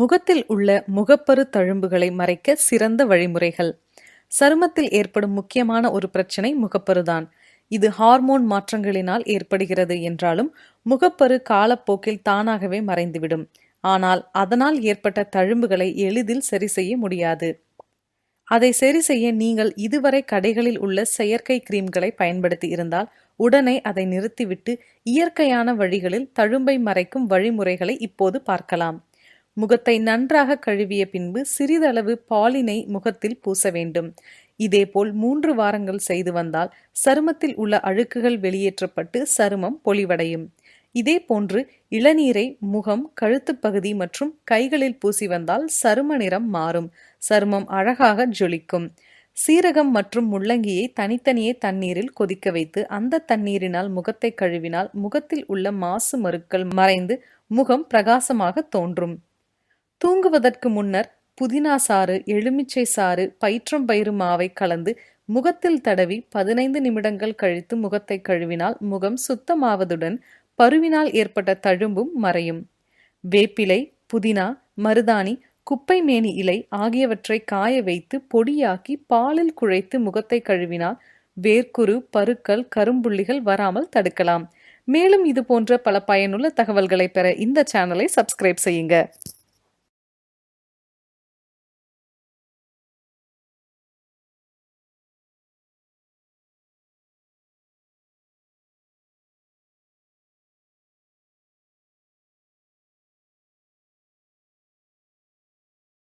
முகத்தில் உள்ள முகப்பரு தழும்புகளை மறைக்க சிறந்த வழிமுறைகள். சருமத்தில் ஏற்படும் முக்கியமான ஒரு பிரச்சனை முகப்பருதான். இது ஹார்மோன் மாற்றங்களினால் ஏற்படுகிறது என்றாலும் முகப்பரு காலப்போக்கில் தானாகவே மறைந்துவிடும். ஆனால் அதனால் ஏற்பட்ட தழும்புகளை எளிதில் சரி செய்ய முடியாது. அதை சரி செய்ய நீங்கள் இதுவரை கடைகளில் உள்ள செயற்கை கிரீம்களை பயன்படுத்தி இருந்தால் உடனே அதை நிறுத்திவிட்டு இயற்கையான வழிகளில் தழும்பை மறைக்கும் வழிமுறைகளை இப்போது பார்க்கலாம். முகத்தை நன்றாக கழுவிய பின்பு சிறிதளவு பாலினை முகத்தில் பூச வேண்டும். இதேபோல் மூன்று வாரங்கள் செய்து வந்தால் சருமத்தில் உள்ள அழுக்குகள் வெளியேற்றப்பட்டு சருமம் பொலிவடையும். இதே போன்று இளநீரை முகம் கழுத்துப் பகுதி மற்றும் கைகளில் பூசி வந்தால் சரும நிறம் மாறும். சருமம் அழகாக ஜொலிக்கும். சீரகம் மற்றும் முள்ளங்கியை தனித்தனியே தண்ணீரில் கொதிக்க வைத்து அந்த தண்ணீரினால் முகத்தை கழுவினால் முகத்தில் உள்ள மாசு மருக்கள் மறைந்து முகம் பிரகாசமாக தோன்றும். தூங்குவதற்கு முன்னர் புதினா சாறு எலுமிச்சை சாறு பயிற்றம் பயிறு மாவை கலந்து முகத்தில் தடவி பதினைந்து நிமிடங்கள் கழித்து முகத்தை கழுவினால் முகம் சுத்தமாவதுடன் பருவினால் ஏற்பட்ட தழும்பும் மறையும். வேப்பிலை புதினா மருதாணி குப்பை மேனி இலை ஆகியவற்றை காய வைத்து பொடியாக்கி பாலில் குழைத்து முகத்தை கழுவினால் வேர்க்குரு பருக்கள் கரும்புள்ளிகள் வராமல் தடுக்கலாம். மேலும் இது போன்ற பல பயனுள்ள தகவல்களை பெற இந்த சேனலை சப்ஸ்கிரைப் செய்யுங்க.